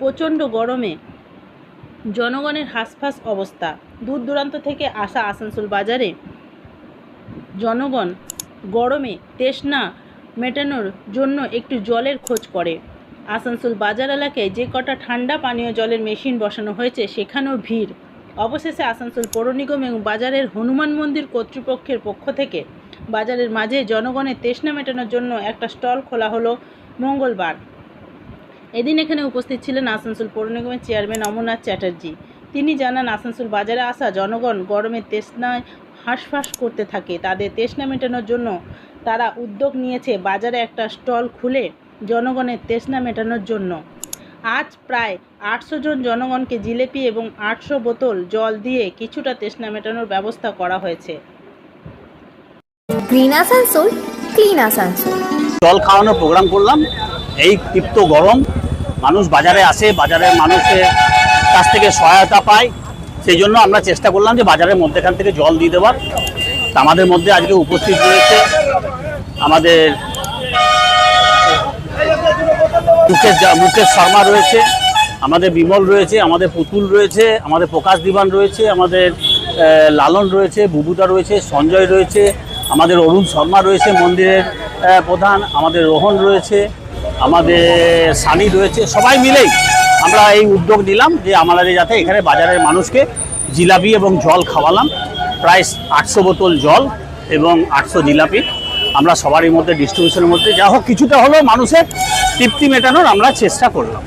প্রচণ্ড গরমে জনগণের হাসফাস অবস্থা। দূর দূরান্ত থেকে আসা আসানসোল বাজারে জনগণ গরমে তেষ্ণা মেটানোর জন্য একটু জলের খোঁজ করে। আসানসোল বাজার এলাকায় যে কটা ঠান্ডা পানীয় জলের মেশিন বসানো হয়েছে, সেখানেও ভিড়। অবশেষে আসানসোল পৌর নিগম এবং বাজারের হনুমান মন্দির কর্তৃপক্ষের পক্ষ থেকে বাজারের মাঝে জনগণের তৃষ্ণা মেটানোর জন্য একটা স্টল খোলা হলো মঙ্গলবার। এদিন এখানে উপস্থিত ছিলেন আসানসোল পৌর নিগমের চেয়ারম্যান অমরনাথ চ্যাটার্জি। তিনি জানান, আসানসোল বাজারে আসা জনগণ গরমের তেষ্ণায় হাঁসফাঁস করতে থাকে। তাদের তৃষ্ণা মেটানোর জন্য তারা উদ্যোগ নিয়েছে বাজারে একটা স্টল খুলে জনগণের তৃষ্ণা মেটানোর জন্য। আজ প্রায় আটশো জন জনগণকে জিলেপি এবং আটশো বোতল জল দিয়ে কিছুটা তৃষ্ণা মেটানোর ব্যবস্থা করা হয়েছে। গ্রিন আসানসোল ক্লিন আসানসোল জল খাওয়ানোর প্রোগ্রাম করলাম। এই তীব্র গরম, মানুষ বাজারে আসে, বাজারের মানুষের কাছ থেকে সহায়তা পায়। সেই জন্য আমরা চেষ্টা করলাম যে বাজারের মধ্যেখান থেকে জল দিয়ে দেওয়ার। আমাদের মধ্যে আজকে উপস্থিত রয়েছে আমাদের মুকেশ মুকেশ শর্মা রয়েছে, আমাদের বিমল রয়েছে, আমাদের পুতুল রয়েছে, আমাদের প্রকাশ দিবান রয়েছে, আমাদের লালন রয়েছে, বুবুদা রয়েছে, সঞ্জয় রয়েছে আমাদের অরুণ শর্মা রয়েছে মন্দিরের প্রধান, আমাদের রোহন রয়েছে, আমাদের সানি রয়েছে, সবাই মিলেই আমরা এই উদ্যোগ নিলাম যে আমাদের যাতে এখানে বাজারের মানুষকে জিলাপি এবং জল খাওয়ালাম। প্রায় আটশো বোতল জল এবং আটশো জিলাপি আমরা সবারই মধ্যে ডিস্ট্রিবিউশনের মধ্যে। যা হোক, কিছুটা হলেও মানুষের তৃপ্তি মেটানোর আমরা চেষ্টা করলাম।